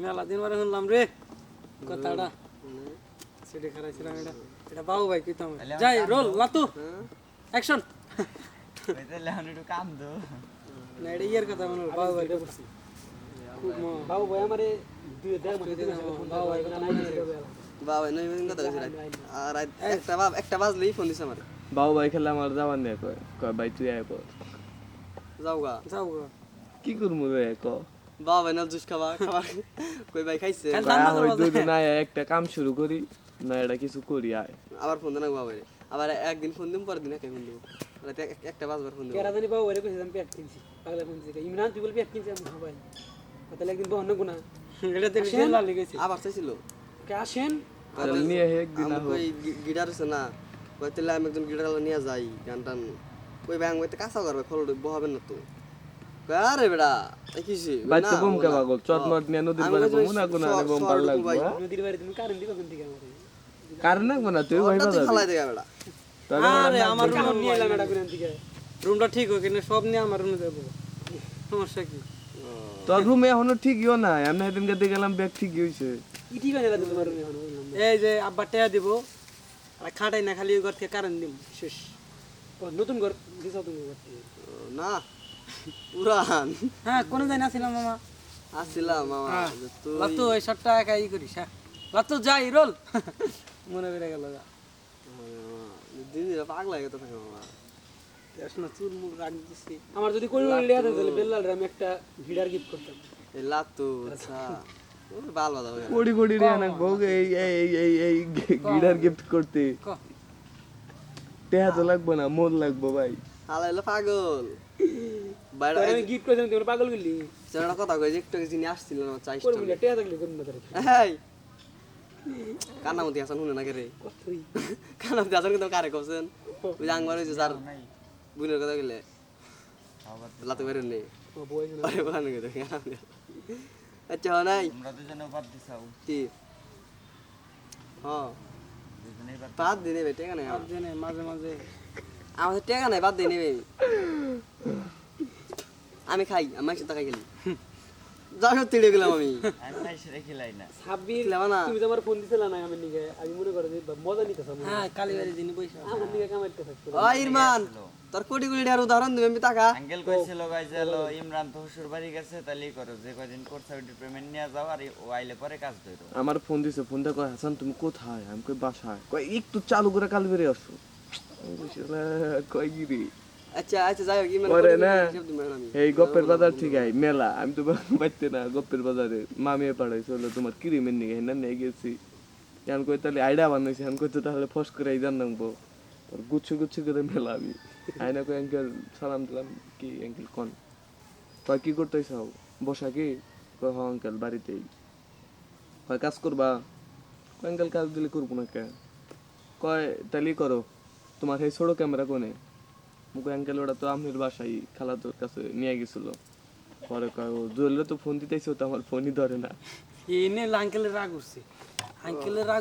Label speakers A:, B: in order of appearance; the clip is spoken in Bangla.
A: মেলা দিন পরে শুনলাম রে। কথাটা। সেটা খারাইছিলাম এটা। এটা বাবু ভাই কইতাম যাই রোল লাতু। অ্যাকশন
B: তাহলে আমি একটু কাম দো।
A: না এটা ইয়ের কথা মনে হলো, বাবু ভাই করছি খুব ম-
C: বাবু ভাই আমারে দুই
A: বাবু ভাই কথা নাই
D: বাবা নই কথা কইছে রাত আর রাত একটা বাব একটা বাজলেই ফোন দিছে আমার।
E: বাবু ভাই খেলে আমার যাবার নেই কয় কয় ভাই তুই আয় কর
D: যাও গা।
A: যাও গো।
E: কি করব রে ক?
D: বাবা ভাই না জুস খাবা খাবার কই ভাই খাইছে।
E: ভাই,
A: রান্না
E: ওই আয় একটা কাম শুরু করি না এটা কিছু করি আয়।
D: আবার ফোন দেনা বাবা ভাই আবার একদিন ফোন দিম পরের দিন একাই ফোন দিব রাতে এক- একটা বাজবার ফোন দিব
C: কেরা জানি বাবু আমি পেট কিনছি পাগলা কিনছি ইমরান তুই বল পেট কিনছি? আমি হ্যাঁ ভাই। তাহলে একদিন বহন গুনা
A: এটা লালি গেছে
D: আবার চাইছিল?
C: কে আসেন?
E: তাহলে নিয়ে হে একদিন
D: আমি কই গিটার আছে না? কই তাহলে আমি একজন গিটার নিয়ে যাই গান টান। কই ব্যাং বইতে কাঁচা করবে খোল বহাবেন না তো। আরে বেড়া কিছি
E: বাচ্চা বোম কে পাগল চট মট নিয়ে নদীর পারে বোম না কোনা বোম পার লাগবে
C: নদীর বাড়ি তুমি কারেন্ট দিবা কোন থেকে আমারে?
E: কারণ না কোনা তুই ভাই
D: তুই
E: বাজাবি
D: দেগা বেড়া।
A: আরে আমার রুম
C: কারণ নিয়ে এলাম এটা কোন থেকে
A: রুমটা ঠিক হোক কিন্তু সব নিয়ে আমার রুমে যাব। সমস্যা কি?
E: তোর রুমে এখনও ঠিকইও না আমি সেদিন গেতে গেলাম ব্যাগ ঠিকই হইছে।
C: ইটি করে এলাম তোমার রুমে এখন
A: এই যে আব্বা টেয়া দিব আর খাটাই না খালি ওই ঘর থেকে কারেন্ট দিব শেষ।
C: নতুন ঘর দিছো তুমি ঘর
D: না। পুরান
A: হ্যাঁ কোনো যাই না ছিলাম মামা।
D: আসছিলাম মামা
A: হ্যাঁ।
D: তুই
A: লাতু এই শটটা একা ই করিস হ্যাঁ। লাতু যাই রোল। মনে করে গেল যা।
D: দিদি পাগলা গেতে থাকে মামা।
A: না চুল মুখ রাখ দিছি।
C: আমার যদি কোন লিয়া থাকে তাহলে বেল্লাল আমি একটা ভিডার গিফট করতাম।
D: এই লাতু আচ্ছা। ওই
E: কোড়ি কোড়ি রে না বউ এই এই এই এই গিটার গিফট করতে।
A: ক?
E: টেহা তো লাগবে না মোর লাগবো ভাই
D: হালাইলো পাগল বাইরে
C: আমি গিফট করতাম তুমি পাগল গলি
D: কথা কই যে একটু জিনি আসছিল না চাইছ
C: কোন মিলে টেয়া থাকলে কোন না তারে।
D: এই কান্না মতি আসান শুনে না কে রে? কান্না মতি আসান কিন্তু কারে কছেন ওই যে হইছে স্যার। বুনের কথা গেলে লাতু বেরোন নেই
C: ও বই না?
D: আরে আচ্ছা নাই?
B: তোমরা দুজনে বাদ দিছাও।
D: কি? হ্যাঁ
B: বাদ
D: দিয়ে নেবে টেকা নাই
A: আর জেনে মাঝে মাঝে।
D: আমাদের টেকা নাই বাদ দিয়ে নেবে। আমি খাই আমার মাংস টাকা গেলি যা সত্যি গেলাম আমি।
C: সাব্বির
D: না।
C: তুমি তো আমার ফোন দিছিলা না আমি নিগে। আমি মনে করে মজা নিতেছ
A: হ্যাঁ কালীবাড়ি দিন পয়সা
C: আমার নিগে কামাইতে থাকতো।
D: ও ইরমান তোর কোটি কোটি আর উদাহরণ দিবেন আমি টাকা।
B: আঙ্কেল কইছিল গাইছে হলো ইমরান তো শ্বশুর বাড়ি গেছে তাহলেই করো যে কয়দিন কোর্স সার্টিফিকেট পেমেন্ট নিয়ে যাও আর ও আইলে পরে কাজ ধরো।
E: আমার ফোন দিছে ফোনটা কয় হাসান তুমি কোথায়? আমি কই বাসায়। কয় একটু চালু করে কাল বেরিয়ে আসো। আমি বলছি, "লা, কয় কি রে
D: আচ্ছা আচ্ছা যাই হোক ইমরান
E: না। এই গপ্পের বাজার ঠিক আছে মেলা আমি তো বাড়তে না গপ্পের বাজারে। মামিয়ে পাঠাইছে হলো তোমার কিরিমের নিয়ে হেনা নিয়ে গেছি? এখন কই তাহলে আইডা বানাইছি এখন কই তো তাহলে ফস করে এই জানব তোর গুচ্ছ গুচ্ছ করে মেলা আমি। আইনা কই অ্যাঙ্কেল সালাম দিলাম কি অ্যাঙ্কেল কন? কয় কি করতেছ? বসা কি? কয় হ অঙ্কেল বাড়িতেই। কয় কাজ করবা? কয় অঙ্কেল কাজ দিলে করব না কে? কয় তাহলেই করো। তোমার সেই ছোট ক্যামেরা কোনে? মুখে অ্যাঙ্কেল ওটা তো আমির বাসায় খালাতোর কাছে নিয়ে গেছিল। পরে কয়, ও তো ফোন দিতেছে তো আমার ফোনই ধরে না।
A: এনে আঙ্কেলের রাগ উঠছে। আঙ্কেলের রাগ